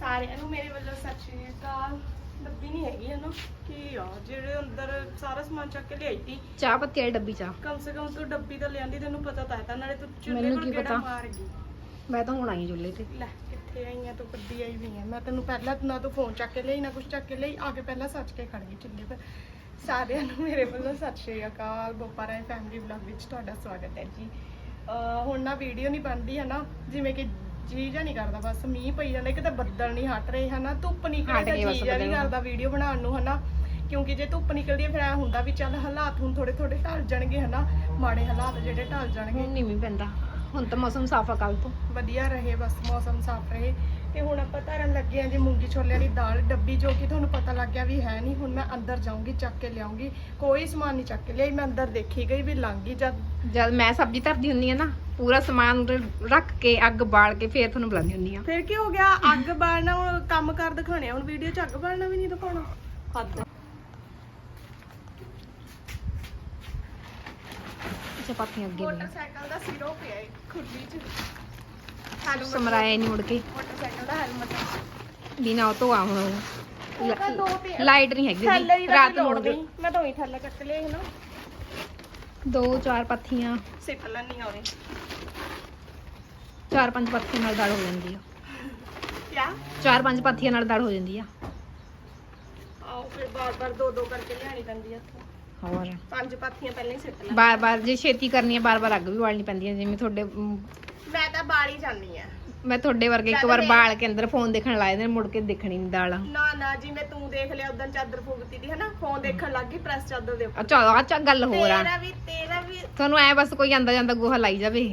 ਸਾਰਿਆਂ ਨੂੰ ਮੇਰੇ ਵੱਲੋਂ ਸਤਿ ਸ਼੍ਰੀ ਅਕਾਲ। ਡੱਬੀ ਨਹੀਂ ਹੈਗੀ ਹਨਾ ਕੀ ਆ ਜਿਹੜੇ ਅੰਦਰ ਸਾਰਾ ਸਮਾਨ ਚੱਕ ਕੇ ਲਿਆਈ ਤੀ ਚਾਹ ਪੱਤੀ ਵਾਲੀ ਡੱਬੀ ਚਾਹ। ਕਮ ਸੇ ਕਮ ਤੂੰ ਡੱਬੀ ਤਾਂ ਲਿਆਂਦੀ ਤੈਨੂੰ ਪਤਾ ਤਾਂ ਹੈ ਤਾਂ ਨਾਲੇ ਤੂੰ ਚੁੱਲ੍ਹੇ ਮੈਨੂੰ ਕੋਲ ਕੀ ਕਿਹੜਾ ਪਤਾ? ਮਾਰ ਗਈ? ਮੈਂ ਤਾਂ ਹੁਣ ਆਈ ਜੁੱਲੇ ਤੇ। ਲੈ ਕਿੱਥੇ ਆਈਆਂ ਤੂੰ? ਕੱਦੀ ਆਈ ਵੀ ਹੈ ਮੈਂ ਤੈਨੂੰ ਪਹਿਲਾਂ ਨਾ ਤੂੰ ਫੋਨ ਚੱਕ ਕੇ ਲਈ ਨਾ ਕੁਝ ਚੱਕ ਕੇ ਲਈ ਆ ਕੇ ਪਹਿਲਾਂ ਸੱਚ ਕੇ ਖੜ ਗਈ ਚੁੱਲ੍ਹੇ 'ਤੇ। ਸਾਰਿਆਂ ਨੂੰ ਮੇਰੇ ਵੱਲੋਂ ਸਤਿ ਸ਼੍ਰੀ ਅਕਾਲ। ਬੋਪਾਰਾ ਫੈਮਿਲੀ ਵਲੌਗ ਵਿੱਚ ਤੁਹਾਡਾ ਸਵਾਗਤ ਹੈ ਜੀ। ਹੁਣ ਨਾ ਵੀਡੀਓ ਨਹੀਂ ਬਣਦੀ ਹੈ ਨਾ ਜਿਵੇਂ ਕਿ ਜੀ ਜਾਂ ਨਹੀਂ ਕਰਦਾ ਬਸ ਮੀਂਹ ਪਈ ਜਾਂਦਾ ਇੱਕ ਤਾਂ ਬੱਦਲ ਨਹੀਂ ਹਟ ਰਹੇ ਹਨਾ ਧੁੱਪ ਨਿਕਲੇ ਤਾਂ ਜੀ ਜਾਂ ਨਹੀਂ। ਕਰਦਾ ਵੀਡੀਓ ਬਣਾਉਣ ਨੂੰ ਹਨਾ ਕਿਉਂਕਿ ਜੇ ਧੁੱਪ ਨਿਕਲਦੀ ਹੈ ਫਿਰ ਐ ਹੁੰਦਾ ਵੀ ਚੱਲ ਹਾਲਾਤ ਹੁਣ ਥੋੜੇ ਥੋੜੇ ਢਲ ਜਾਣਗੇ ਹਨਾ ਮਾੜੇ ਹਾਲਾਤ ਜਿਹੜੇ ਢਲ ਜਾਣਗੇ। ਨਹੀਂ ਮੀਂਹ ਪੈਂਦਾ ਹੁਣ ਤਾਂ ਮੌਸਮ ਸਾਫ਼ ਆ ਕੱਲ ਤੋਂ। ਵਧੀਆ ਰਹੇ ਬਸ ਮੌਸਮ ਸਾਫ਼ ਰਹੇ। ਤੇ ਹੁਣ ਆਪਾਂ ਧਰਨ ਲੱਗੇ ਆਂ ਜੀ ਮੂੰਗੀ ਛੋਲਿਆਂ ਦੀ ਦਾਲ ਡੱਬੀ ਜੋ ਕਿ ਤੁਹਾਨੂੰ ਪਤਾ ਲੱਗ ਗਿਆ ਵੀ ਹੈ ਨਹੀਂ ਹੁਣ ਮੈਂ ਅੰਦਰ ਜਾਊਂਗੀ ਚੱਕ ਕੇ ਲਿਆਉਂਗੀ ਕੋਈ ਸਮਾਨ ਨਹੀਂ ਚੱਕ ਕੇ ਲਿਆਈ ਮੈਂ ਅੰਦਰ ਦੇਖੀ ਗਈ ਵੀ ਲੰਘ ਗਈ ਜਦ। ਜਦ ਮੈਂ ਸਬਜ਼ੀ ਧਰਦੀ ਹੁੰਨੀ ਆ ਨਾ ਪੂਰਾ ਸਮਾਨ ਰੱਖ ਕੇ ਅੱਗ ਬਾਲ ਕੇ ਫੇਰ ਤੁਹਾਨੂੰ ਬੁਲਾਉਂਦੀ ਹੁੰਨੀ ਆ ਫਿਰ ਕੀ ਹੋ ਗਿਆ? ਅੱਗ ਬਾਲਣਾ ਹੁਣ ਕੰਮ ਕਰ ਦਿਖਾਣੇ ਹੁਣ ਵੀਡੀਓ 'ਚ ਅੱਗ ਬਾਲਣਾ ਵੀ ਨਹੀਂ ਦਿਖਾਉਣਾ। ਹੱਦ ਚਪਾਤੀਆਂ ਅੱਗੇ ਮੋਟਰਸਾਈਕਲ ਦਾ ਸਿਰੋ ਪਿਆ ਏ ਖੁਰਲੀ 'ਚ। ਸਮਰਾਏ ਨਹੀਂ ਮੁੜ ਕੇ। ਮੋਟਰਸਾਈਕਲ ਦਾ ਹੈਲਮਟ ਬਿਨਾ ਉਹ ਤੋਂ ਆ ਹੁਣ। ਉਹ ਤਾਂ ਦੋ। ਲਾਈਟ ਨਹੀਂ ਹੈਗੀ ਥੱਲੇ ਰਾਤ ਰਾਤ ਨੂੰ ਮੁੜ ਗਈ ਮੈਂ ਦੋਈ ਥੱਲੇ ਚੱਕ ਲਿਆ ਹੈ ਨਾ। ਦੋ ਚਾਰ ਪੱਥੀਆਂ। ਸਿੱਟ ਲੈਣੀ ਆਉਣੀ ਚਾਰ ਪੰਜ ਪੱਥੀਆਂ ਨਾਲ ਦਾਲ ਹੋ ਜਾਂਦੀ ਆ। ਕਿਆ? ਚਾਰ ਪੰਜ ਪੱਥੀਆਂ ਨਾਲ ਦਾਲ ਹੋ ਜਾਂਦੀ ਆ। ਆਓ ਫਿਰ ਬਾਰ ਬਾਰ ਦੋ ਦੋ ਕਰਕੇ ਲਿਆਣੀ ਪੈਂਦੀ ਆ। ਇੱਥੋਂ ਹੋਰ। ਪੰਜ ਪਾਥੀਆਂ ਪਹਿਲਾਂ ਹੀ ਸਿੱਟ ਲੈ ਬਾਰ ਬਾਰ ਜੇ ਛੇਤੀ ਕਰਨੀ ਹੈ ਬਾਰ ਬਾਰ ਅੱਗ ਵੀ ਬਾਲਣੀ ਪੈਂਦੀ ਹੈ ਜਿਵੇਂ ਤੁਹਾਡੇ ਅਮ, ਮੈਂ ਤਾਂ ਬਾਲੀ ਜਾਂਦੀ ਆ। ਮੈਂ ਤੁਹਾਡੇ ਵਰਗੇ ਇੱਕ ਵਾਰ ਬਾਲ ਕੇ ਅੰਦਰ ਫੋਨ ਦੇਖਣ ਲਾਏ ਨੇ ਮੁੜ ਕੇ ਦੇਖਣੀ ਨਹੀਂ ਦਾਲ। ਨਾ ਨਾ ਜਿਵੇਂ ਤੂੰ ਦੇਖ ਲਿਆ ਉਦੋਂ ਚਾਦਰ ਫੂਕਤੀ ਦੀ ਹਨਾ? ਫੋਨ ਦੇਖਣ ਲੱਗ ਗਈ ਪ੍ਰੈਸ ਚਾਦਰ ਦੇ ਉੱਪਰ। ਅੱਛਾ ਚਾ ਗੱਲ ਹੋਰ ਆ। ਤੇਰਾ ਵੀ ਤੇਰਾ ਵੀ। ਤੁਹਾਨੂੰ ਐ ਬਸ ਕੋਈ ਆਂਦਾ ਜਾਂਦਾ ਗੋਹਾ ਲਾਈ ਜਾਵੇ।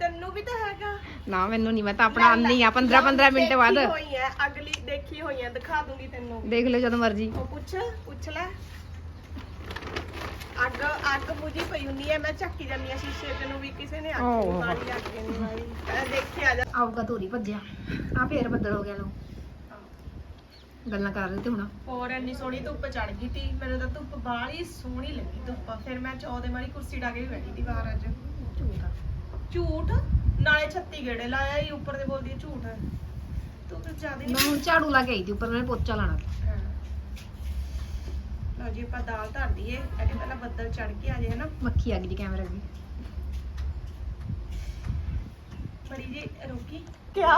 ਤੈਨੂੰ ਵੀ ਤਾਂ ਹੈਗਾ। ਨਾ ਮੈਨੂੰ ਨਹੀਂ ਮੈਂ ਤਾਂ ਆਪਣਾ ਆਉਂਦੀ ਆ 15 15 ਮਿੰਟ ਬਾਅਦ। ਹੋਈ ਹੈ ਅਗਲੀ ਦੇਖੀ ਹੋਈ ਹੈ ਦਿਖਾ ਦੂੰਗੀ ਤੈਨੂੰ। ਦੇਖ ਲਿਓ ਜਦੋਂ ਮਰਜ਼ੀ। ਉਹ ਪੁੱਛ ਪੁੱਛ ਲੈ। ਅੱਗ ਅੱਗ ਬੁਝੀ ਪਈ ਹੁੰਦੀ ਹੈ। ਮੈਂ ਚੱਕੀ ਜਾਂਦੀ ਆ ਸ਼ੀਸ਼ੇ ਤੇ ਨੂੰ ਵੀ ਕਿਸੇ ਨੇ ਅੱਗ ਓਹ। ਬਾਲੀ ਅੱਗ ਨਹੀਂ ਬਾਲੀ ਇਹ ਦੇਖਿਆ ਜਾ ਆਊਗਾ ਧੂਰੀ ਭੱਜਿਆ। ਆ ਫੇਰ ਬੱਦਲ ਹੋ ਗਿਆ ਲੋ। ਗੱਲਾਂ ਕਰ ਰਹੇ ਤੇ ਹੁਣ। ਹੋਰ ਇੰਨੀ ਸੋਹਣੀ ਧੁੱਪ ਚੜ ਗਈ ਤੀ। ਮੈਨੂੰ ਤਾਂ ਧੁੱਪ ਬਾਹਲੀ ਸੋਹਣੀ ਲੱਗੀ ਧੁੱਪ। ਫਿਰ ਮੈਂ ਚੌਦੇ ਵਾਲੀ ਕੁਰਸੀ ਢਾ ਕੇ ਵੀ ਬੈਠੀ ਤੀ ਬਾਹਰ ਅੱਜ। ਝੂਠ ਨਾਲੇ 36 ਗੇੜੇ ਲਾਇਆ ਹੀ ਉੱਪਰ ਦੇ ਬੋਲਦੀ ਹੈ ਝੂਠ। ਤੂੰ ਤਾਂ ਜ਼ਿਆਦਾ ਮੈਂ ਨਹੀਂ ਹੁਣ ਝਾੜੂ ਲਾ ਕੇ ਆਈ ਦੀ ਉੱਪਰ ਮੈਂ ਪੋਚਾ ਲਾਣਾ ਲਓ ਜੀ ਆਪਾਂ ਦਾਲ ਧਰ ਦਈਏ ਇਹ ਪਹਿਲਾਂ ਬੱਦਲ ਚੜ ਕੇ ਆ ਜੇ ਹਨਾ? ਮੱਖੀ ਆ ਗਈ ਜੀ ਕੈਮਰਾ ਅੱਗੇ ਬੜੀ ਜੀ ਰੁਕੀ। ਕਿਆ?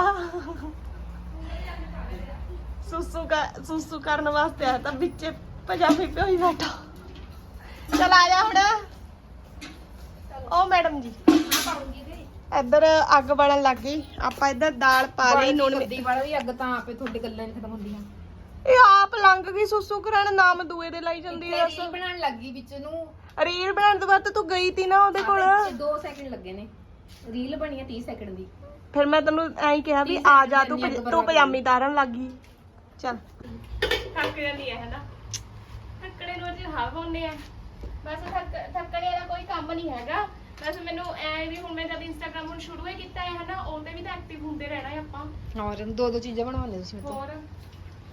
ਸੁਸੂ ਕਾ ਸੁਸੂ ਕਰਨ ਵਾਸਤੇ ਆਇਆ ਤਾਂ ਵਿੱਚੇ ਪਜਾਮੇ ਪਿਓਈ ਬੈਠਾ। ਚਲ ਆ ਜਾ ਹੁਣ। ਓ ਮੈਡਮ ਜੀ। ਇੱਧਰ ਅੱਗ ਬਲਣ ਲੱਗ ਗਈ। ਆਪਾਂ ਇੱਧਰ ਦਾਲ ਪਾ ਲਈ ਨੂਣ ਮਿਰਚ ਦੀ ਵਾਲੀ ਅੱਗ ਤਾਂ ਆਪੇ ਤੁਹਾਡੇ ਗੱਲਾਂ ਨਹੀਂ ਖਤਮ ਹੁੰਦੀਆਂ। ਇਹ ਆਪ ਲੰਘ ਗਈ ਸੁਸੂ ਕਰਨ ਨਾਮ ਦੂਏ ਦੇ ਲਾਈ ਜਾਂਦੀ ਹੈ ਰੀਲ ਬਣਾਉਣ ਲੱਗੀ ਵਿੱਚ ਨੂੰ। ਰੀਲ ਬਣਾਉਣ ਤੋਂ ਬਾਅਦ ਤਾਂ ਤੂੰ ਗਈ ਤੀ ਨਾ ਉਹਦੇ ਕੋਲ। 2 ਸੈਕਿੰਡ ਲੱਗੇ ਨੇ। ਰੀਲ ਬਣੀ ਆ 30 ਸੈਕਿੰਡ ਦੀ। ਫਿਰ ਮੈਂ ਤੈਨੂੰ ਐਂ ਹੀ ਕਿਹਾ ਵੀ ਆ ਜਾ ਤੂੰ ਪਜ- ਤੂੰ ਪਜਾਮੀ ਤਾਰਨ ਲੱਗੀ ਚੱਲ। ਥੱਕ ਜਾਂਦੀ ਹੈ ਹਨਾ? ਥੱਕੜੇ ਨੂੰ ਅੱਜ ਹਵ ਹੁੰਨੇ ਆ। ਬਸ ਥੱਕ ਥੱਕੜੇ ਦਾ ਕੋਈ ਕੰਮ ਨਹੀਂ ਹੈਗਾ। ਬਸ ਮੈਨੂੰ ਐ ਵੀ ਹੁਣ ਮੈਂ ਜਦ ਇੰਸਟਾਗ੍ਰam ਹੁਣ ਸ਼ੁਰੂ ਹੀ ਕੀਤਾ ਹੈ ਹਨਾ ਉਹਦੇ ਵੀ ਤਾਂ ਐਕਟਿਵ ਹੁੰਦੇ ਰਹਿਣਾ ਹੈ ਆਪਾਂ। ਹੋਰ ਦੋ ਦੋ ਚੀਜ਼ਾਂ ਬਣਾਉਂਦੇ ਤੁਸੀਂ ਹੋਰ?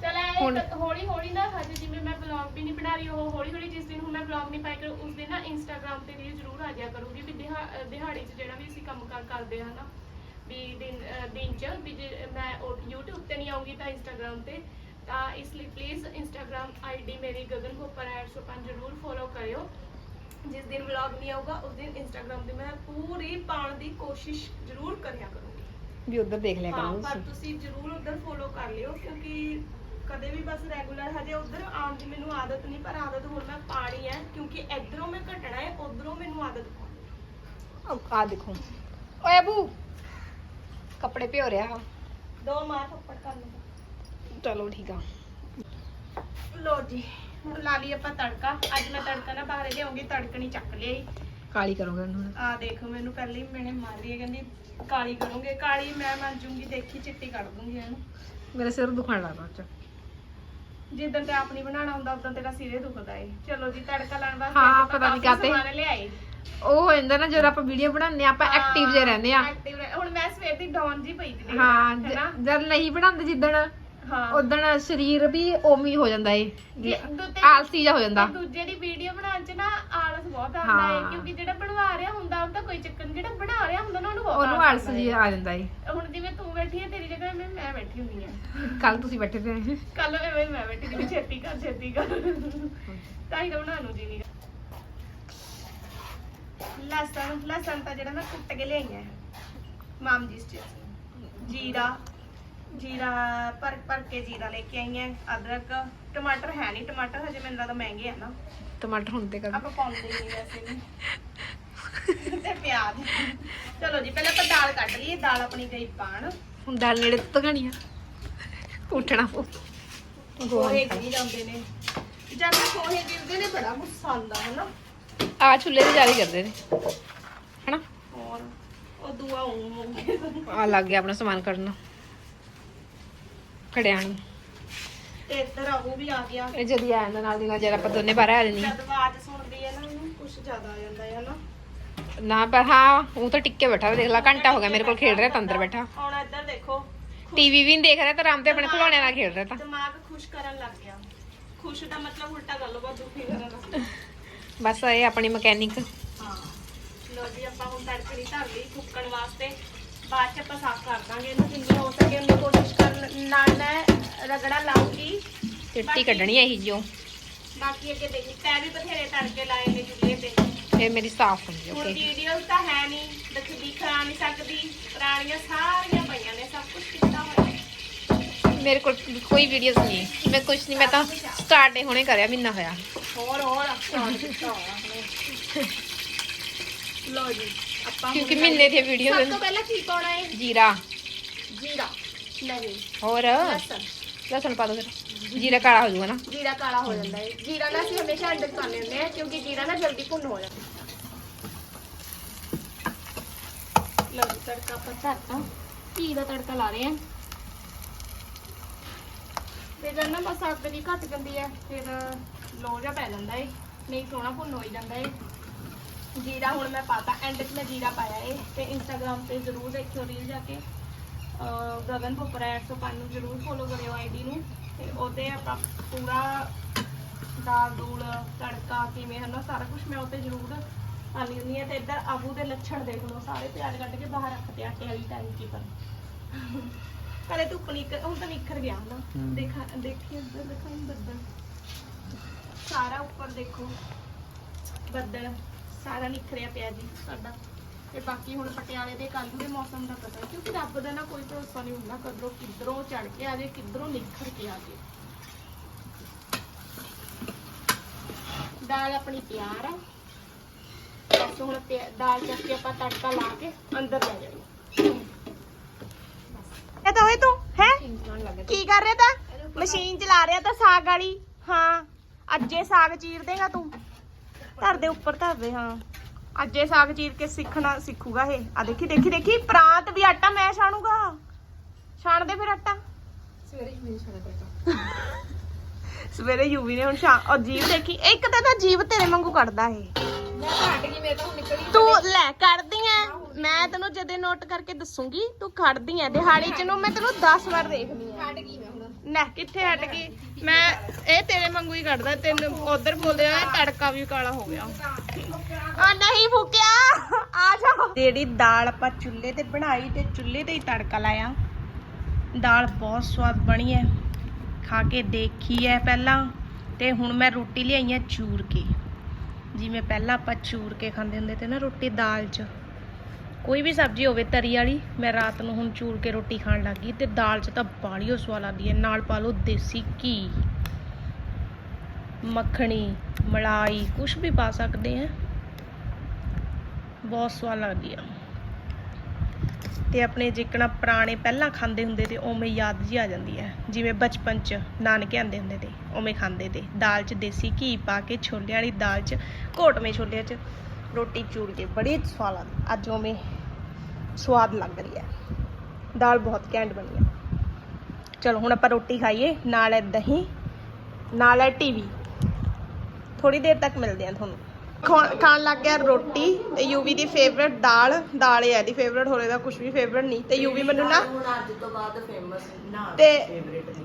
ਚਲ ਐ ਹੁਣ- ਹੌਲੀ ਹੌਲੀ ਨਾ ਹਜੇ ਜਿਵੇਂ ਮੈਂ ਵਲੌਗ ਵੀ ਨਹੀਂ ਬਣਾ ਰਹੀ ਉਹ ਹੌਲੀ ਹੌਲੀ ਜਿਸ ਦਿਨ ਹੁਣ ਮੈਂ ਵਲੌਗ ਨਹੀਂ ਪਾਇਆ ਕਰ ਉਸ ਦਿਨ ਨਾ ਇੰਸਟਾਗ੍ਰam ਤੇ ਰੀਲ ਜ਼ਰੂਰ ਆ ਜਾਇਆ ਕਰੂਗੀ ਵੀ ਦਿਹਾ- ਅਹ ਦਿਹਾੜੀ 'ਚ ਜਿਹੜਾ ਵੀ ਅਸੀਂ ਕੰਮ ਕਾਰ ਕਰਦੇ ਹਾਂ ਨਾ ਵੀ ਦਿਨ ਅਹ ਦਿਨ 'ਚ ਵੀ ਜੇ ਮੈਂ ਉਹ YouTube ਤੇ ਨਹੀਂ ਆਉਂਗੀ ਤਾਂ ਇੰਸਟਾਗ੍ਰam ਤੇ ਤਾਂ ਇਸ ਲਈ ਪਲੀਜ਼ ਇੰਸਟਾਗ੍ਰam ਆਈਡੀ ਮੇਰੀ ਗਗਨ ਖੋਪਰ 805 ਜ਼ਰੂਰ ਫੋਲੋ ਕਰਿਓ। ਜਿਸ ਦਿਨ ਵਲੌਗ ਨਹੀਂ ਆਊਗਾ ਉਸ ਦਿਨ ਇੰਸਟਾਗ੍ਰam ਤੇ ਮੈਂ ਪੂਰੀ ਪਾਉਣ ਦੀ ਕੋਸ਼ਿਸ਼ ਜ਼ਰੂਰ ਕਰਿਆ ਕਰੂੰਗੀ। ਵੀ ਉਧਰ ਦੇਖ ਲਿਆ ਹਾਂ ਕਰੋ ਪਰ ਤੁਸੀਂ। ਜਰੂਰ ਉਧਰ ਫੋਲੋ ਕਰ ਲਿਓ ਕਿਉਂਕਿ ਕਦੇ ਵੀ ਬਸ ਰੈਗੂਲਰ ਹਜੇ ਉਧਰ ਆਉਣ ਦੀ ਮੈਨੂੰ ਆਦਤ ਨਹੀਂ ਪਰ ਆਦਤ ਹੁਣ ਮੈਂ ਪਾਣੀ ਹੈ ਕਿਉਂਕਿ ਇਧਰੋਂ ਮੈਂ ਘਟਣਾ ਹੈ ਉਧਰੋਂ ਮੈਨੂੰ ਆਦਤ ਪਾਉਣੀ ਆ ਦੇਖੋ। ਓਏ ਅਬੂ ਕੱਪੜੇ ਭਿਓ ਰਿਆ ਦੋ ਮਾਰ ਥੱਪੜ ਕਰ ਲਓ। ਚਲੋ ਠੀਕ ਆ। ਲੋ ਜੀ ਹੁਣ ਲਾ ਲਈ ਆਪਾਂ ਤੜਕਾ। ਅੱਜ ਮੈਂ ਤੜਕਾ ਨਾ ਬਾਹਰ ਲਿਆਉਂਗੀ ਤੜਕਣੀ ਚੱਕ ਲਿਆਈ ਕਾਲੀ ਕਰੋਗੇ ਉਹਨੂੰ ਆ ਦੇਖੋ ਮੈਨੂੰ ਪਹਿਲੇ ਹੀ ਮੈਨੇ ਮਾਰ ਰਹੀ ਹੈ ਕਹਿੰਦੀ ਕਾਲੀ ਕਰੂੰਗੇ। ਕਾਲੀ ਮੈਂ ਮੰਨ ਜੂੰਗੀ ਦੇਖੀ ਚਿੱਟੀ ਕੱਢ ਦੂੰਗੀ ਇਹਨੂੰ। ਮੇਰੇ ਸਿਰ ਦੁਖਣ ਲੱਗਾ ਅੱਜ ਜਿੱਦਣ ਤੇ ਆਪ ਨਹੀਂ ਬਣਾਉਣਾ ਹੁੰਦਾ ਉਦੋਂ ਤੇਰਾ ਸਿਰੇ ਦੁਖਦਾ ਏ। ਚਲੋ ਜੀ ਤੜਕਾ ਲਾਉਣ ਵਾਸਤੇ ਹਾਂ, ਆਪਾਂ ਪਤਾ ਨੀ ਕਾਹਤੇ। ਸਮਾਨ ਲਿਆਏ। ਉਹ ਹੋ ਜਾਂਦਾ ਨਾ ਜਦੋਂ ਆਪਾਂ ਵੀਡੀਓ ਬਣਾਉਂਦੇ ਆ ਆਪਾਂ ਐਕਟਿਵ ਜੇ ਰਹਿੰਦੇ ਆ ਰਹਿ- ਹੁਣ ਮੈਂ ਸਵੇਰ ਦੀ ਡਾਊਨ ਜੀ ਪਈ ਸੀ। ਹਾਂ ਜ- ਹੈਨਾ ਜਦ ਨਹੀਂ ਬਣਾਉਂਦੇ ਜਿੱਦਣ। ਹਾਂ। ਸਰੀਰ ਵੀ ਉਵੇਂ ਹੀ ਹੋ ਜਾਂਦਾ ਏ ਜੇ ਆਲਸੀ ਜਿਹਾ ਹੋ ਜਾਂਦਾ। ਤੇ ਦੂਜੇ ਦੀ ਵੀਡੀਓ ਬਣਾਉਣ ਚ ਨਾ ਆਲਸ ਬਹੁਤ ਆਉਂਦਾ ਹਾਂ। ਹੈ। ਕਿਉਂਕਿ ਜਿਹੜਾ ਬਣਵਾ ਰਿਹਾ ਹੁੰਦਾ ਉਹ ਤਾਂ ਕੋਈ ਚੱਕਰ ਨੀ ਜਿਹੜਾ ਬਣਾ ਰਿਹਾ ਹੁੰਦਾ ਨਾ ਉਹਨੂੰ ਬਹੁਤ ਉਹਨੂੰ ਆਲਸ ਆਲਸ ਜੀ ਆ ਜਾਂਦਾ ਏ। ਹੁਣ ਜਿਵੇਂ ਤੂੰ ਬੈਠੀ ਹੈ ਤੇਰੀ ਜਗ੍ਹਾ ਮੈਂ ਮੈਂ ਬੈਠੀ ਹੁੰਦੀ ਆ। ਕੱਲ ਤੁਸੀਂ ਬੈਠੇ ਤੇ ਕੱਲ ਐਵੇਂ ਮੈਂ ਬੈਠੀ ਸੀ ਵੀ ਛੇਤੀ ਕਰ ਛੇਤੀ ਕਰ। ਤਾਂ ਹੀ ਤਾਂ ਬਣਾ ਨੂੰ ਜੀ ਨਹੀਂ ਲਸਣ ਲਸਣ ਤਾਂ ਜਿਹੜਾ ਮੈਂ ਕੁੱਟ ਕੇ ਲਿਆਈ ਹੈ ਮਾਮ ਜੀ ਸਟੇਸ਼ਨ ਜੀਰਾ। ਜੀਰਾ ਪਰ ਪਰ ਕੇ ਜੀਰਾ ਲੈ ਕੇ ਆਈ ਹੈ ਅਦਰਕ ਟਮਾਟਰ ਹੈ ਨਹੀਂ ਟਮਾਟਰ ਹਜੇ ਮੈਨੂੰ ਲੱਗਦਾ ਮਹਿੰਗੇ ਆ ਨਾ। ਟਮਾਟਰ ਹੁਣ ਤੇ ਕਰ। ਆਪਾਂ ਪਾਉਂਦੇ ਨਹੀਂ ਵੈਸੇ ਵੀ। ਤੇ ਪਿਆਜ਼। ਚਲੋ ਜੀ ਪਹਿਲਾਂ ਆਪਾਂ ਦਾਲ ਕੱਢ ਲਈਏ। ਦਾਲ ਆਪਣੀ ਗਈ ਪਾਣ। ਹੁਣ ਦਾਲ ਨੇੜੇ ਤਗਣੀ ਆ। ਉੱਠਣਾ ਪਊ। ਕੋਹੇ ਗਿਰੀ ਜਾਂਦੇ ਨੇ। ਜਦ ਕੋਹੇ ਗਿਰਦੇ ਨੇ ਬੜਾ ਗੁੱਸਾ ਆਉਂਦਾ ਹੈ ਨਾ ਆ ਚੁੱਲ੍ਹੇ ਤੇ ਜਾਰੀ ਕਰਦੇ ਨੇ। ਹਨਾ? ਹੋਰ ਉਹ ਦੁਆ ਉਹ ਆ ਲੱਗ ਗਿਆ ਆਪਣਾ ਸਮਾਨ ਕੱਢਣਾ। ਕੜਿਆਂ ਨੂੰ। ਤੇ ਇੱਧਰ ਆ ਉਹ ਵੀ ਆ ਗਿਆ। ਇਹ ਜਦੀ ਆ ਜਾਂਦਾ ਨਾਲ ਦੀ ਨਾਲ ਜਦ ਆਪਾਂ ਦੋਨੇ ਬਾਹਰ ਆ ਜਾਣੀ ਜਦ ਆਵਾਜ਼ ਸੁਣਦੀ ਹੈ ਨਾ ਉਹਨੂੰ ਕੁਝ ਜ਼ਿਆਦਾ ਆ ਜਾਂਦਾ ਹੈ ਨਾ। ਨਾ ਪਰ ਹਾਂ ਉਹ ਤਾਂ ਟਿੱਕੇ ਬੈਠਾ ਵਾ, ਦੇਖ ਲਾ ਘੰਟਾ ਹੋ ਗਿਆ ਮੇਰੇ ਕੋਲ ਖੇਡ ਰਿਹਾ ਤਾਂ ਅੰਦਰ ਬੈਠਾ। ਹੁਣ ਇੱਧਰ ਦੇਖੋ ਟੀਵੀ ਵੀ ਨਹੀਂ ਦੇਖ ਰਿਹਾ ਤਾਂ ਆਰਾਮ ਤੇ ਆਪਣੇ ਖਿਡੌਣਿਆਂ ਨਾਲ ਖੇਡ ਰਿਹਾ ਤਾਂ। ਦਿਮਾਗ ਖੁਸ਼ ਕਰਨ ਲੱਗ ਗਿਆ। ਖੁਸ਼ ਦਾ ਮਤਲਬ ਉਲਟਾ ਲਓ ਬਸ ਦੁਖੀ ਕਰਨ ਦਾ। ਬਸ ਇਹ ਆਪਣੀ ਮਕੈਨਿਕ। ਹਾਂ। ਲੋ ਜੀ ਆਪਾਂ ਹੁਣ ਤੜਕੜੀ ਧਰ ਲਈ ਫੁੱਕਣ ਵਾਸਤੇ। ਬਾਅਦ ਚ ਆਪਾਂ ਸਾਫ਼ ਕਰ ਦਾਂਗੇ ਇਹਨੂੰ ਜਿੰਨੀ ਹੋ ਸਕੇ ਉਨੀ ਕੋਸ਼ਿਸ਼ ਕਰਨ ਨਾਲ ਮੈਂ ਰਗੜਾ ਲਾਉਂਗੀ ਚਿੱਟੀ ਕੱਢਣੀ ਹੈ ਇਹ ਜਿਉ ਬਾਕੀ ਅੱਗੇ ਦੇਖੀ ਤੈ ਵੀ ਬਥੇਰੇ ਤੜਕੇ ਲਾਏ ਨੇ ਚੁੱਲ੍ਹੇ ਤੇ। ਇਹ ਮੇਰੀ ਸਾਫ਼ ਹੁੰਦੀ ਹੁਣ ਓਕੇ ਵੀਡੀਓਜ਼ ਤਾਂ ਹੈ ਨਹੀਂ ਦੇਖ ਦਿਖਾ ਨਹੀਂ ਸਕਦੀ ਪੁਰਾਣੀਆਂ ਸਾਰੀਆਂ ਪਈਆਂ ਨੇ ਸਭ ਕੁਝ ਕੀਤਾ ਹੋਇਆ ਮੇਰੇ ਕੋਲ ਕੋਈ ਵੀਡੀਓਜ਼ ਨਹੀਂ। ਮੈਂ ਕੁਝ ਨਹੀਂ ਮੈਂ ਤਾਂ ਸਟਾਰਟ ਹੁਣੇ ਕਰਿਆ ਮਹੀਨਾ ਹੋਇਆ। ਹੋਰ ਹੋਰ ਅਫਸੋਸ ਕੀਤਾ ਹੋਇਆ। ਲੋ ਜੀ ਆਪਾਂ ਹੁਣ ਕਿਉਂਕਿ ਮਹੀਨੇ ਦੀ ਵੀਡੀਓ ਸਭ ਤੋਂ ਪਹਿਲਾਂ ਕੀ ਪਾਉਣਾ ਹੈ? ਜੀਰਾ। ਜੀਰਾ। ਨਹੀਂ। ਹੋਰ? ਲਸਣ। ਲਸਣ ਪਾ ਦੋ ਫਿਰ। ਜੀਰਾ ਕਾਲਾ ਹੋ ਜਾਊਗਾ ਨਾ। ਜੀਰਾ ਕਾਲਾ ਹੋ ਜਾਂਦਾ ਹੈ। ਜੀਰਾ ਨਾ ਅਸੀਂ ਹਮੇਸ਼ਾ ਅੰਦਰ ਪਾਉਂਦੇ ਹੁੰਦੇ ਆ ਕਿਉਂਕਿ ਜੀਰਾ ਨਾ ਜਲਦੀ ਭੁੰਨ ਹੋ ਜਾਂਦਾ ਲਓ ਜੀ ਤੜਕਾ ਆਪਾਂ ਧਰਤਾ। ਘੀ ਦਾ ਤੜਕਾ ਲਾ ਰਹੇ ਆ ਤੇ ਜਦ ਨਾ ਬਸ ਅੱਗ ਦੀ ਘੱਟ ਜਾਂਦੀ ਹੈ ਫਿਰ ਲੋ ਜਾ ਪੈ ਜਾਂਦਾ ਏ ਨਹੀਂ ਸੋਹਣਾ ਭੁੰਨ ਹੋ ਹੀ ਜਾਂਦਾ ਏ ਜੀਰਾ ਹੁਣ ਮੈਂ ਪਾਤਾ ਐਂਡ 'ਚ ਮੈਂ ਜੀਰਾ ਪਾਇਆ ਏ ਤੇ ਇੰਸਟਾਗ੍ਰam ਤੇ ਜ਼ਰੂਰ ਦੇਖਿਓ ਰੀਲ ਜਾ ਕੇ। ਗਗਨ ਭੁੱਪਰਾ 105 ਨੂੰ ਜ਼ਰੂਰ ਫੋਲੋ ਕਰਿਓ ਆਈਡੀ ਨੂੰ। ਤੇ ਉਹਦੇ ਆਪਾਂ ਪੂਰਾ ਦਾਲ ਦੂਲ ਤੜਕਾ ਕਿਵੇਂ ਹਨਾ ਸਾਰਾ ਕੁਝ ਮੈਂ ਉੱਤੇ ਜ਼ਰੂਰ ਪਾਣੀ ਹੁੰਦੀ ਹੈ। ਤੇ ਇੱਧਰ ਆਬੂ ਦੇ ਲੱਛਣ ਦੇਖ ਲਓ ਸਾਰੇ ਪਿਆਜ਼ ਕੱਢ ਕੇ ਬਾਹਰ ਰੱਖਦੇ ਆ ਆਟੇ ਵਾਲੀ ਟੈਂਕੀ ਪਰ ਕਦੇ ਧੁੱਪ ਨਿਕਲ ਹੁਣ ਤਾਂ ਨਿਖਰ ਗਿਆ ਹਨਾ। ਦੇਖਾ ਦੇਖੀ ਇੱਧਰ ਦਿਖਾਈ ਬੱਦਲ। ਸਾਰਾ ਉੱਪਰ ਦੇਖੋ ਬੱਦਲ। ਸਾਰਾ ਨਿਖਰਿਆ ਪਿਆ ਜੀ ਸਾਡਾ। ਤੇ ਬਾਕੀ ਹੁਣ ਪਟਿਆਲੇ ਦੇ ਕੱਲ੍ਹ ਦੇ ਮੌਸਮ ਦਾ ਪਤਾ ਹੈ, ਕਿਉਂਕਿ ਰੱਬ ਦਾ ਨਾ ਕੋਈ ਭਰੋਸਾ ਨਹੀਂ ਹੁੰਦਾ ਕਦੋਂ ਕਿੱਧਰੋਂ ਚੜ ਕੇ ਆ ਜਾਏ ਕਿੱਧਰੋਂ ਨਿਖਰ ਕੇ ਆ ਜਾਏ ਦਾਲ ਆਪਣੀ ਤਿਆਰ ਆ। ਬਸ ਹੁਣ ਪਿਆ- ਦਾਲ ਚੱਕ ਕੇ ਆਪਾਂ ਤੜਕਾ ਲਾ ਕੇ ਅੰਦਰ ਲੈ ਜਾਣੀ ਇਹ ਤਾਂ ਹੋਏ ਤੂੰ ਹੈ? ਕੀ ਕਰ ਰਿਹਾ ਤਾ? ਮਸ਼ੀਨ ਚਲਾ ਰਿਹਾ ਤਾਂ ਸਾਗ ਵਾਲੀ। ਹਾਂ ਅੱਜੇ ਸਾਗ ਚੀਰ ਦੇਗਾ ਤੂੰ। ਧਰ ਦੇ ਉੱਪਰ ਧਰ ਦੇ ਹਾਂ। ਅੱਜੇ ਸਾਗ ਚੀਰ ਕੇ ਸਿੱਖਣਾ ਸਿੱਖੂਗਾ ਇਹ। ਆ ਦੇਖੀ ਦੇਖੀ ਦੇਖੀ ਪ੍ਰਾਂਤ ਵੀ ਆਟਾ ਮੈਂ ਛਾਣੂਗਾ। ਛਾਣ ਦੇ ਫਿਰ ਆਟਾ। ਸਵੇਰੇ ਹੀ ਮੈਨੂੰ ਛਾਣਾ ਪਏਗਾ ਸਵੇਰੇ ਯੂਵੀ ਨੇ ਹੁਣ ਜੀਵ ਦੇਖੀ ਇੱਕ ਤਾਂ ਤਾਂ ਜੀਵ ਤੇਰੇ ਵਾਂਗੂ ਕੱਢਦਾ ਇਹ। ਮੈਂ ਘਟ ਗਈ ਮੇਰੇ ਤਾਂ ਹੁਣ ਨਿਕਲ ਤੂੰ ਲੈ ਕੱਢਦੀ ਐ। ਮੈਂ ਤੈਨੂੰ ਜਦੇ ਨੋਟ ਕਰਕੇ ਦੱਸੂਗੀ ਤੂੰ ਕੱਢਦੀ ਐ। ਦਿਹਾੜੀ ਚ ਨੂੰ ਮੈਂ ਤੈਨੂੰ 10 ਵਾਰ ਦੇਖਦੀ ਐ। ਹਟ ਗਈ ਮੈਂ ਹੁਣ। ਨਾ ਕਿੱਥੇ ਹਟ ਗਈ? ਮੈਂ ਇਹ ਤੇਰੇ ਹੀ ਕੱਢਦਾ ਤੈਨੂੰ ਉਧਰ ਬੋਲਦੇ ਆ ਤੜਕਾ ਵੀ ਕਾਲਾ ਹੋ ਗਿਆ। ਆ ਨਹੀਂ ਫੁਕਿਆ ਆ ਜਾ ਜਿਹੜੀ ਦਾਲ ਆਪਾਂ ਚੁੱਲ੍ਹੇ ਤੇ ਬਣਾਈ ਤੇ ਚੁੱਲ੍ਹੇ ਤੇ ਹੀ ਤੜਕਾ ਲਾਇਆ। ਦਾਲ ਬਹੁਤ ਸਵਾਦ ਬਣੀ ਹੈ ਖਾ ਕੇ ਦੇਖੀ ਹੈ ਪਹਿਲਾਂ ਤੇ ਹੁਣ ਮੈਂ ਰੋਟੀ ਲਿਆਈ ਹੈ ਚੂਰ ਕੇ। ਜਿਵੇਂ ਪਹਿਲਾਂ ਆਪਾਂ ਚੂਰ ਕੇ ਖਾਂਦੇ ਹੁੰਦੇ ਤੇ ਨਾ ਰੋਟੀ ਦਾਲ 'ਚ। ਕੋਈ ਵੀ ਸਬਜ਼ੀ ਹੋਵੇ ਤਰੀ ਵਾਲੀ ਮੈਂ ਰਾਤ ਨੂੰ ਹੁਣ ਚੂਰ ਕੇ ਰੋਟੀ ਖਾਣ ਲੱਗੀ ਤੇ ਦਾਲ 'ਚ ਤਾਂ ਓ ਸਵਾਦ ਲੱਗਦੀ ਹੈ। ਨਾਲ ਪਾ ਲਓ ਦੇਸੀ ਘੀ। ਮੱਖਣੀ, ਮਲਾਈ ਕੁਝ ਵੀ ਪਾ ਸਕਦੇ ਆ। ਬਹੁਤ ਸਵਾਦ ਲੱਗਦੀ ਆ। ਤੇ ਆਪਣੇ ਜਿੱਕਣਾ ਪੁਰਾਣੇ ਪਹਿਲਾਂ ਖਾਂਦੇ ਹੁੰਦੇ ਤੇ ਉਵੇਂ ਯਾਦ ਜੀ ਆ ਜਾਂਦੀ ਹੈ ਜਿਵੇਂ ਬਚਪਨ 'ਚ ਨਾਨਕੇ ਆਂਦੇ ਹੁੰਦੇ ਤੇ ਉਵੇਂ ਖਾਂਦੇ ਤੇ। ਦਾਲ 'ਚ ਦੇਸੀ ਘੀ ਪਾ ਕੇ ਛੋਲਿਆਂ ਵਾਲੀ ਦਾਲ 'ਚ, ਘੋਟਵੇਂ ਛੋਲਿਆਂ 'ਚ ਰੋਟੀ ਚੂਰ ਕੇ ਬੜੀ ਸਵਾਦ ਲੱਗਦੀ ਅੱਜ ਉਵੇਂ ਸਵਾਦ ਲੱਗ ਰਹੀ ਹੈ ਦਾਲ ਬਹੁਤ ਘੈਂਟ ਬਣੀ ਹੈ ਚਲੋ ਹੁਣ ਆਪਾਂ ਰੋਟੀ ਖਾਈਏ, ਨਾਲ ਹੈ ਦਹੀਂ, ਨਾਲ ਹੈ ਟੀਵੀ। ਥੋੜੀ ਦੇਰ ਤੱਕ ਮਿਲਦੇ ਆ ਤੁਹਾਨੂੰ। ਖਾਣ ਲੱਗ ਗਿਆ ਰੋਟੀ ਤੇ ਯੂਵੀ ਦੀ ਫੇਵਰਟ ਦਾਲ ਦਾਲ ਹੈ ਦੀ ਫੇਵਰਟ ਹੋਰੇ ਦਾ ਕੁਝ ਵੀ ਫੇਵਰਟ ਨਹੀਂ। ਤੇ ਯੂਵੀ ਮੈਨੂੰ ਨਾ ਤੇ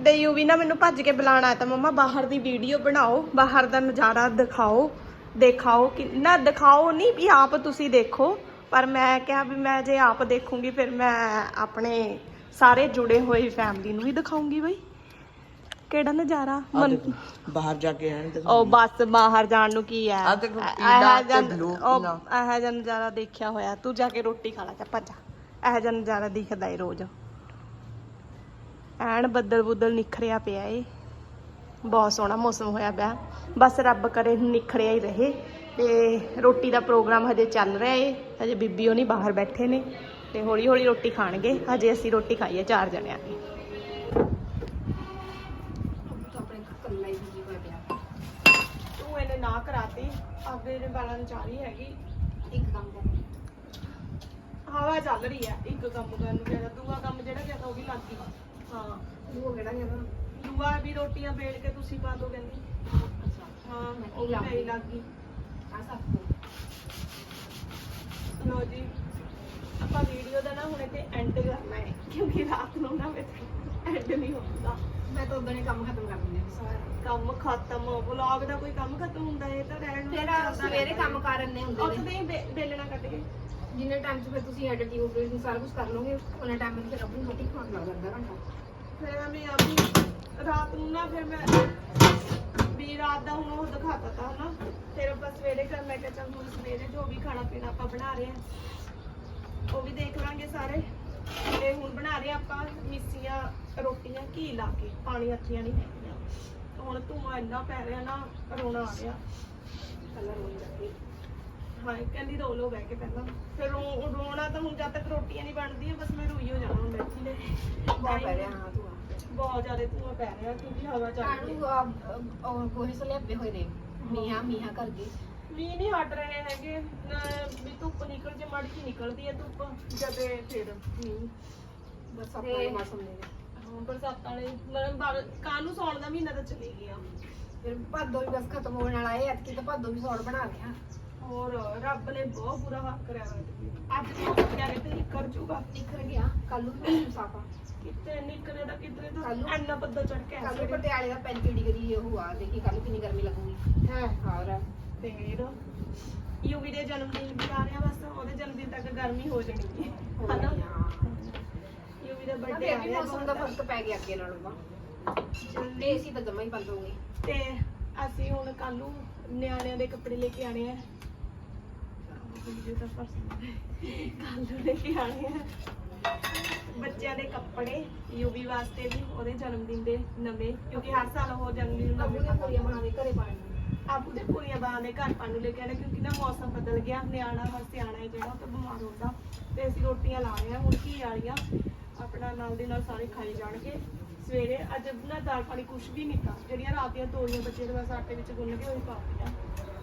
ਤੇ ਯੂਵੀ ਨਾ ਮੈਨੂੰ ਭੱਜ ਕੇ ਬੁਲਾਣਾ ਤਾਂ ਮੰਮਾ ਬਾਹਰ ਦੀ ਵੀਡੀਓ ਬਣਾਓ ਬਾਹਰ ਦਾ ਨਜ਼ਾਰਾ ਦਿਖਾਓ ਦਿਖਾਓ ਕਿ ਨਾ ਦਿਖਾਓ ਨਹੀਂ ਵੀ ਆਪ ਤੁਸੀਂ ਦੇਖੋ ਪਰ ਮੈਂ ਕਿਹਾ ਵੀ ਮੈਂ ਜੇ ਆਪ ਦੇਖੂੰਗੀ ਫਿਰ ਮੈਂ ਆਪਣੇ ਸਾਰੇ ਜੁੜੇ ਹੋਏ ਫੈਮਿਲੀ ਨੂੰ ਵੀ ਦਿਖਾਉਂਗੀ ਬਈ। ਕਿਹੜਾ ਨਜ਼ਾਰਾ? ਮਨ ਦੇਖੋ ਬਾਹਰ ਜਾ ਕੇ ਆਣ ਤੇ ਉਹ ਬੱਸ ਬਾਹਰ ਜਾਣ ਨੂੰ ਕੀ ਹੈ? ਆਹ ਦੇਖੋ ਪੀਲਾ ਇਹ ਜਿਹਾ- ਤੇ blue ਉਹ ਪੀਲਾ। ਇਹੋ ਜਿਹਾ ਨਜ਼ਾਰਾ ਦੇਖਿਆ ਹੋਇਆ। ਤੂੰ ਜਾ ਕੇ ਰੋਟੀ ਖਾ ਲੈ ਭੱਜ ਜਾ। ਇਹੋ ਜਿਹਾ ਨਜ਼ਾਰਾ ਦਿਖਦਾ ਏ ਰੋਜ਼। ਐਨ ਬੱਦਲ ਬੁੱਦਲ ਨਿਖਰਿਆ ਪਿਆ ਏ। ਬਹੁਤ ਸੋਹਣਾ ਮੌਸਮ ਹੋਇਆ ਪਿਆ। ਬਸ ਰੱਬ ਕਰੇ ਨਿਖਰਿਆ ਹੀ ਰਹੇ। ਤੇ ਰੋਟੀ ਦਾ ਪ੍ਰੋਗਰਾਮ ਹਜੇ ਚੱਲ ਰਿਹਾ ਏ। ਹਜੇ ਬੀਬੀ ਹੋਣੀ ਬਾਹਰ ਬੈਠੇ ਨੇ। ਤੇ ਹੌਲੀ ਹੌਲੀ ਰੋਟੀ ਖਾਣਗੇ। ਹਜੇ ਅਸੀਂ ਰੋਟੀ ਖਾਈਏ ਚਾਰ ਜਣਿਆਂ ਦੀ। ਨਾ ਕਰਾਤੀ ਆਪਦੇ ਦੇ ਬਾਲਾਂ ਨੂੰ ਚਾਰੀ ਹੈਗੀ ਇੱਕ ਕੰਮ ਕਰ ਹਵਾ ਚੱਲ ਰਹੀ ਹੈ ਇੱਕ ਕੰਮ ਕਰਨ ਨੂੰ ਕਿਹਾ ਦੂਆ ਕੰਮ ਜਿਹੜਾ ਕਿਹਾ ਉਹ ਵੀ ਲੱਗ ਗਈ ਹਾਂ ਉਹ ਕਿਹੜਾ ਕਹਿੰਦਾ ਦੂਆ ਵੀ ਰੋਟੀਆਂ ਵੇਲ ਕੇ ਤੁਸੀਂ ਪਾ ਦੋ ਕਹਿੰਦੀ ਅੱਛਾ ਹਾਂ ਮੈਂ ਉਹ ਵੀ ਲੱਗ ਮੇਰੀ ਗਈ। ਲੱਗ ਗਈ ਆ ਸਭ ਤੋਂ ਲੋ ਜੀ ਆਪਾਂ ਵੀਡੀਓ ਦਾ ਨਾ ਹੁਣ ਇੱਥੇ ਐਂਡ ਕਰਨਾ ਹੈ ਕਿਉਂਕਿ ਰਾਤ ਨੂੰ ਨਾ ਮੇਰੇ ਐਂਡ ਨਹੀਂ ਹੁੰਦਾ। ਮੈਂ ਤਾਂ ਉਦੋਂ ਹੀ ਕੰਮ ਖਤਮ ਕਰ ਦਿੰਦੀ ਹਾਂ ਸਾਰਾ ਕੰਮ ਖਤਮ ਵਲੌਗ ਦਾ ਕੋਈ ਕੰਮ ਖਤਮ ਹੁੰਦਾ ਹੈ ਇਹ ਤਾਂ ਰਹਿਣ ਨੂੰ ਫਿਰ ਚੱਲਦਾ ਸਵੇਰੇ ਰਹਿੰਦਾ। ਕੰਮ ਕਰ ਇੰਨੇ ਹੁੰਦੇ ਨੇ। ਉੱਠਦੇ ਹੀ ਬੇ- ਵੇਲਣਾ ਕੱਟ ਕੇ। ਜਿੰਨੇ ਟਾਈਮ 'ਚ ਫਿਰ ਤੁਸੀਂ ਐਡਿਟ ਯੂਟਿਊਬ ਸਾਰਾ ਕੁਝ ਕਰ ਲਓਗੇ ਉਹਨੇ ਟਾਈਮ ਮੈਨੂੰ ਫਿਰ ਆਪਣੀ ਰੋਟੀ ਖਾਣ ਲੱਗ ਜਾਂਦਾ ਘੰਟਾ। ਫਿਰ ਮੈਂ ਅਭੀ ਰਾਤ ਨੂੰ ਨਾ ਫਿਰ ਮੈਂ ਵੀ ਰਾਤ ਦਾ ਹੁਣ ਉਹ ਦਿਖਾਤਾ ਤਾ ਹਨਾ। ਫਿਰ ਆਪਾਂ ਸਵੇਰੇ ਕਰ ਮੈਂ ਕਿਹਾ ਚੱਲ ਹੁਣ ਸਵੇਰੇ ਜੋ ਵੀ ਖਾਣਾ ਪੀਣਾ ਆਪਾਂ ਬਣਾ ਰਹੇ ਹਾਂ ਉਹ ਵੀ ਦੇਖ ਲਾਂਗੇ ਸਾਰੇ। ਆਪਾਂ ਮਿੱਸੀਆਂ ਰੋਟੀਆਂ ਘੀ ਲਾ ਕੇ ਪਾਣੀ ਅੱਥੀਆਂ ਨਹੀਂ ਹੈਗੀਆਂ। ਹੁਣ ਧੂੰਆਂ ਇੰਨਾ ਪੈ ਰਿਹਾ ਨਾ ਰੋਣਾ ਆ ਰਿਹਾ ਕਲਰ ਹੋ ਜਾਂਦੀ ਹਾਂ ਕਹਿੰਦੀ ਰੋ ਲੋ ਬਹਿ ਕੇ ਪਹਿਲਾਂ। ਫਿਰ ਰੋ- ਰੋਣਾ ਤਾਂ ਹੁਣ ਜਦ ਤੱਕ ਰੋਟੀਆਂ ਨਹੀਂ ਬਣਦੀਆਂ ਬਸ ਮੈਂ ਰੋਈ ਹੋ ਜਾਣਾ ਹੁਣ ਬੈਠੀ ਨੇ ਬਹੁਤ ਪੈ ਰਿਹਾ ਹਾਂ ਤੂੰ ਬਹੁਤ ਜ਼ਿਆਦਾ ਧੂੰਆਂ ਪੈ ਰਿਹਾ ਕਿਉਂਕਿ ਹਵਾ ਚੱਲ ਰਹੀ ਹੈ। ਕਾਣੂ ਉਹ ਕੋਹੇ ਸਲਿਆਪੇ ਹੋਏ ਨੇ। ਮੀਆਂ ਮੀਆਂ ਕਰਕੇ। ਮੀਂਹ ਨਹੀਂ ਹਟ ਰਹੇ ਹੈਗੇ। ਨਾ ਵੀ ਧੁੱਪ ਨਿਕਲ ਜੇ ਮਾੜੀ ਜਿਹੀ ਨਿਕਲਦੀ ਹੈ ਧੁੱਪ ਜਦੇ ਫਿਰ ਮੀਂਹ। ਬਰਸਾਤਾਂ ਤੇ- ਦੇ ਮੌਸਮ ਨੇ ਹਾਂ ਬਰਸਾਤਾਂ ਵਾਲੇ ਮਤਲਬ ਕਾਨੂੰ ਸੌਣ ਦਾ ਮਹੀਨਾ ਤਾਂ ਚਲੇ ਗਿਆ। ਫਿਰ ਭਾਦੋ ਵੀ ਬਸ ਖਤਮ ਹੋਣ ਵਾਲਾ ਹੈ ਐਤਕੀ ਤਾਂ ਭਾਦੋ ਵੀ ਸੌੜ ਬਣਾ ਲਿਆ। ਹੋਰ ਰੱਬ ਨੇ ਬਹੁਤ ਬੁਰਾ ਹਾਲ ਕਰਿਆ ਹੋਇਆ ਅੱਜ ਤੋਂ ਕਿਹਾ ਤੇ ਨਿਕਲ ਜੂਗਾ। ਨਿਕਲ ਗਿਆ ਕੱਲ ਨੂੰ ਵੀ ਮੌਸਮ ਸਾਫ਼ ਆ। ਕਿਤੇ ਦਾ ਕਿਤੇ ਤਾਂ ਕੱਲ੍ਹ ਨੂੰ- ਐਨਾ ਬੱਦਲ ਚੜ ਕੇ ਕੱਲ ਨੂੰ ਪਟਿਆਲੇ ਦਾ 35 ਡਿਗਰੀ ਉਹ ਆ ਦੇਖੀ ਕੱਲ ਕਿੰਨੀ ਗਰਮੀ ਲੱਗੂਗੀ। ਹੈ। ਹੋਰ? ਫਿਰ ਯੂਵੀ ਦੇ ਜਨਮ ਦਿਨ ਵੀ ਆ ਰਿਹਾ ਬਸ ਉਹਦੇ ਜਨਮ ਦਿਨ ਤੱਕ ਗਰਮੀ ਹੋ ਜਾਣੀ ਹੈ। ਹਨਾ? ਦਾ ਬਰਥਡੇ ਬੜੇ ਆ ਵੀ ਮੌਸਮ ਦਾ ਫ਼ਰਕ ਪੈ ਗਿਆ ਅੱਗੇ ਨਾਲੋਂ ਤਾਂ। ਜਲਦੀ ਏਸੀ ਤਾਂ ਜਮਾ ਹੀ ਬੰਦ ਹੋ ਗਏ। ਤੇ ਅਸੀਂ ਹੁਣ ਕੱਲ ਨੂੰ ਨਿਆਣਿਆਂ ਦੇ ਕੱਪੜੇ ਲੈ ਕੇ ਆਣੇ ਆ। ਕੱਲ ਨੂੰ ਲੈ ਕੇ ਆਣੇ ਆ। ਬੱਚਿਆਂ ਦੇ ਕੱਪੜੇ ਯੂਵੀ ਵਾਸਤੇ ਵੀ ਉਹਦੇ ਜਨਮ ਦਿਨ ਦੇ ਨਵੇਂ ਕਿਉਂਕਿ ਹਰ ਸਾਲ ਉਹ ਜਨਮ ਦਿਨ ਨੂੰ ਨਵੇਂ ਪੂਰੀਆਂ ਬਣਾ ਕੇ ਘਰੇ ਪਾਣੀ ਆਪੂ ਦੇ ਪੂਰੀਆਂ ਦੇ ਘਰ ਪਾਣ ਨੂੰ ਲੈ ਕੇ ਆਣੇ ਕਿਉਂਕਿ ਨਾ ਮੌਸਮ ਬਦਲ ਗਿਆ ਨਿਆਣਾ ਹਰ ਸਿਆਣਾ ਹੈ ਜਿਹੜਾ ਉਹ ਤਾਂ ਬਿਮਾਰ ਹੁੰਦਾ। ਤੇ ਅਸੀਂ ਰੋਟੀਆਂ ਲਾ ਰਹੇ ਹਾਂ ਹੁਣ ਕੀ ਵਾਲੀਆਂ। ਆਪਣਾ ਨਾਲ ਦੇ ਨਾਲ ਸਾਰੇ ਖਾਈ ਜਾਣਗੇ। ਸਵੇਰੇ ਅੱਜ ਨਾ ਦਾਲ ਪਾਣੀ ਕੁਛ ਵੀ ਨਹੀਂ ਤਾਂ। ਜਿਹੜੀਆਂ ਰਾਤ ਦੀਆਂ ਤੋਰੀਆਂ ਬੱਚੇ ਦੇ ਬਸ ਆਟੇ ਵਿੱਚ ਗੁੰਨ ਕੇ ਉਹੀ ਪਾ ਦਿੱਤੀਆਂ।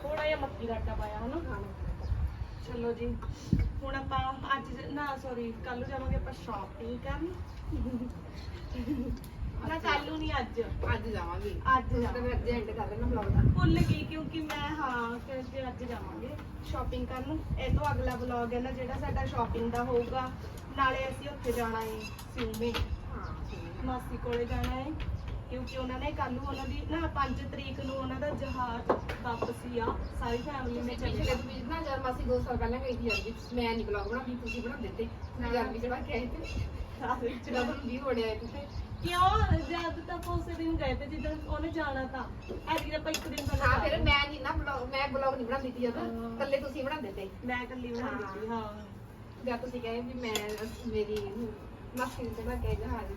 ਥੋੜਾ ਜਿਹਾ ਮੱਕੀ ਦਾ ਆਟਾ ਪਾਇਆ ਹਨਾ ਚਲੋ ਜੀ, ਹੁਣ ਆਪਾਂ ਅੱਜ ਨਾ ਸੌਰੀ ਕੱਲ ਜਾਵਾਂਗੇ ਆਪਾਂ ਸ਼ਾਪਿੰਗ ਕਰਨ। ਨਾ ਕੱਲ ਨੂੰ ਨਹੀਂ ਅੱਜ। ਅੱਜ ਜਾਵਾਂਗੇ। ਅੱਜ ਤਾਂ ਜਾਵਾਂਗੇ। ਅੱਜ ਐਂਡ ਕਰ ਲੈਣਾ ਵਲੌਗ ਦਾ। ਭੁੱਲ ਗਈ ਕਿਉਂਕਿ ਮੈਂ ਹਾਂ ਕਿ ਅੱਜ ਜਾਵਾਂਗੇ। ਸ਼ਾਪਿੰਗ ਕਰਨ। ਇਹ ਤੋਂ ਅਗਲਾ ਵਲੌਗ ਹੈ ਨਾ ਜਿਹੜਾ ਸਾਡਾ ਸ਼ਾਪਿੰਗ ਦਾ ਹੋਊਗਾ। ਨਾਲੇ ਅਸੀਂ ਉੱਥੇ ਜਾਣਾ ਹੈ ਸਿਉਮੇ ਹਾਂ। ਮਾਸੀ ਕੋਲੇ ਜਾਣਾ ਹੈ ਕਿਉਂਕਿ ਉਹਨਾਂ ਨੇ ਕੱਲ ਨੂੰ ਉਹਨਾਂ ਦੀ ਨਾ 5 ਤਰੀਕ ਨੂੰ ਉਹਨਾਂ ਦਾ ਜਹਾਜ਼ ਵਾਪਸੀ ਆ। ਸਾਰੀ ਫੈਮਿਲੀ ਨੇ ਪਿਛਲੇ ਚੱਲੇ ਵੀ ਨਾ ਜਦ ਮਾਸੀ 2 ਸਾਲ ਪਹਿਲਾਂ ਗਈ ਸੀ ਜਰਮਨੀ ਮੈਂ ਨਹੀਂ ਬਲੌਗ ਬਣਾਉਂਦੀ ਤੁਸੀਂ ਬਣਾ ਦਿੱਤੇ ਮੈਂ ਜਰਮਨੀ ਚੜਾ ਕੇ ਆਈ ਤੇ। ਜਦੋਂ ਵੀ ਹੋੜਿਆ ਇੱਥੇ ਕਿਉਂ? ਜਦ ਤੱਕ ਉਸੇ ਦਿਨ ਗਏ ਤੇ ਜਿੱਦਾਂ ਉਹਨੇ ਜਾਣਾ ਤਾਂ। ਐਤਕੀ ਆਪਾਂ ਇੱਕ ਦਿਨ ਪਹਿਲਾਂ ਹਾਂ ਫਿਰ ਜਾਣਾ। ਮੈਂ ਨਹੀਂ ਨਾ ਬਲੌਗ ਮੈਂ ਬਲੌਗ ਨਹੀਂ ਬਣਾਉਂਦੀ ਸੀ ਜਦੋਂ। ਹਾਂ। ਇਕੱਲੇ ਤੁਸੀਂ ਬਣਾਉਂਦੇ ਤੇ। ਮੈਂ ਇਕੱਲੀ ਬਣਾ ਦਿੱਤੀ ਹਾਂ। ਜਦ ਤੁਸੀਂ ਕਹੇ ਵੀ ਮੈਂ ਮੇਰੀ ਮਾਸੀ ਨੂੰ ਚੜਾ ਕੇ ਜਹਾਜ਼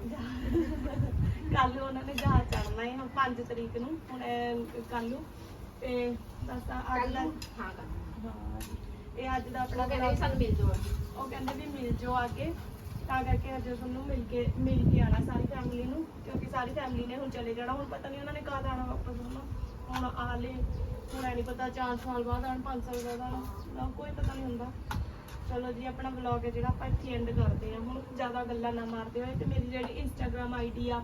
ਕੱਲ ਨੂੰ ਉਹਨਾਂ ਨੇ ਜਹਾਜ਼ ਚੜਨਾ ਹੈ 5 ਤਰੀਕ ਨੂੰ। ਹੁਣ ਕੱਲ ਨੂੰ। ਤੇ ਬਸ ਕੱਲ ਅੱਜ ਦਾ ਨੂੰ? ਹਾਂ ਕੱਲ ਹਾਂ। ਇਹ ਅੱਜ ਦਾ ਆਪਣਾ ਉਹ ਕਹਿੰਦੇ ਵੀ ਸਾਨੂੰ ਮਿਲ ਜਾਓ ਉਹ ਕਹਿੰਦੇ ਵੀ ਮਿਲ ਜਾਓ ਆ ਕੇ। ਤਾਂ ਕਰਕੇ ਅੱਜ ਤੁਹਾਨੂੰ ਮਿਲ ਕੇ ਮਿਲ ਕੇ ਆਣਾ ਸਾਰੀ ਫੈਮਿਲੀ ਨੂੰ, ਕਿਉਂਕਿ ਸਾਰੀ ਫੈਮਿਲੀ ਨੇ ਹੁਣ ਚਲੇ ਜਾਣਾ, ਹੁਣ ਪਤਾ ਨਹੀਂ ਉਹਨਾਂ ਨੇ ਕਦ ਆਣਾ ਵਾਪਸ ਹੁਣ ਹੁਣ ਆ ਲੈ ਹੁਣ ਐ ਨਹੀਂ ਪਤਾ ਚਾਰ ਸਾਲ ਬਾਅਦ ਆਣ 5 ਸਾਲ ਬਾਅਦ ਆਣ ਕੋਈ ਪਤਾ ਨਹੀਂ ਹੁੰਦਾ। ਚਲੋ ਜੀ, ਆਪਣਾ ਵਲੌਗ ਹੈ ਜਿਹੜਾ ਆਪਾਂ ਇੱਥੇ ਐਂਡ ਕਰਦੇ ਹਾਂ। ਹੁਣ ਜ਼ਿਆਦਾ ਗੱਲਾਂ ਨਾ ਮਾਰਦੇ ਹੋਏ ਤੇ ਮੇਰੀ ਜਿਹੜੀ ਇੰਸਟਾਗ੍ਰam ਆਈਡੀ ਆ,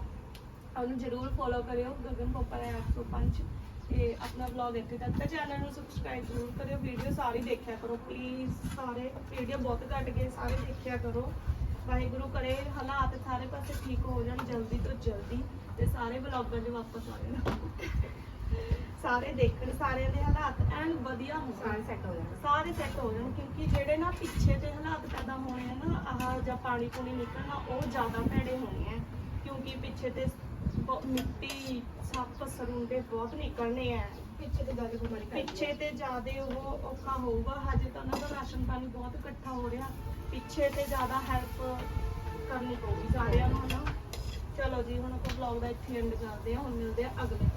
ਉਹਨੂੰ ਜਰੂਰ ਫੋਲੋ ਕਰਿਓ, ਗਗਨ ਪੋਪਾ 805 ਤੇ ਆਪਣਾ ਵਲੌਗ ਇੱਥੇ ਤੱਕ ਤਾਂ ਚੈਨਲ ਨੂੰ ਸਬਸਕ੍ਰਾਈਬ ਜ਼ਰੂਰ ਕਰਿਓ ਵੀਡੀਓ ਸਾਰੀ ਦੇਖਿਆ ਕਰੋ ਪਲੀਜ਼ ਸਾਰੇ ਵੀਡੀਓ ਬਹੁਤ ਘੱਟ ਗਏ, ਸਾਰੇ ਦੇਖਿਆ ਕਰੋ। ਵਾਹਿਗੁਰੂ ਕਰੇ ਹਾਲਾਤ ਸਾਰੇ ਪਾਸੇ ਠੀਕ ਹੋ ਜਾਣ ਜਲਦੀ ਤੋਂ ਜਲਦੀ ਤੇ ਸਾਰੇ ਵਲੌਗਰ ਦੇ ਵਾਪਸ ਆ ਜਾਣ। ਸਾਰੇ ਦੇਖਣ ਸਾਰਿਆਂ ਦੇ ਹਾਲਾਤ ਐਨ ਵਧੀਆ ਹੋਣ। ਸਾਰੇ ਸੈੱਟ ਹੋ ਜਾਣ। ਸਾਰੇ ਸੈੱਟ ਹੋ ਜਾਣ ਕਿਉਂਕਿ ਜਿਹੜੇ ਨਾ ਪਿੱਛੇ ਦੇ ਹਾਲਾਤ ਪੈਦਾ ਹੋਣੇ ਆ ਨਾ ਆਹ ਜਾਂ ਪਾਣੀ ਪੂਣੀ ਨਿਕਲਣਾ ਉਹ ਜ਼ਿਆਦਾ ਭੈੜੇ ਹੋਣੇ ਆ। ਕਿਉਂਕਿ ਪਿੱਛੇ ਤੇ ਮਿੱਟੀ ਸੱਪ ਸਰੂੰਡੇ ਬਹੁਤ ਨਿਕਲਣੇ ਆ। ਪਿੱਛੇ ਤੇ ਜਾ ਕੇ ਬਿਮਾਰੀ ਪਿੱਛੇ ਤੇ ਜ਼ਿਆਦੇ ਉਹ ਔਖਾ ਹੋਊਗਾ ਹਜੇ ਤਾਂ ਉਹਨਾਂ ਦਾ ਰਾਸ਼ਨ ਪਾਣੀ ਬਹੁਤ ਇਕੱਠਾ ਹੋ ਰਿਹਾ। ਪਿੱਛੇ ਤੇ ਜ਼ਿਆਦਾ ਹੈਲਪ ਕਰਨੀ ਪਊਗੀ ਸਾਰਿਆਂ ਨੂੰ ਹਨਾ। ਚਲੋ ਜੀ, ਹੁਣ ਆਪਾਂ ਵਲੌਗ ਦਾ ਇੱਥੇ ਐਂਡ ਕਰਦੇ ਹਾਂ, ਹੁਣ ਮਿਲਦੇ ਆ ਅਗਲੇ।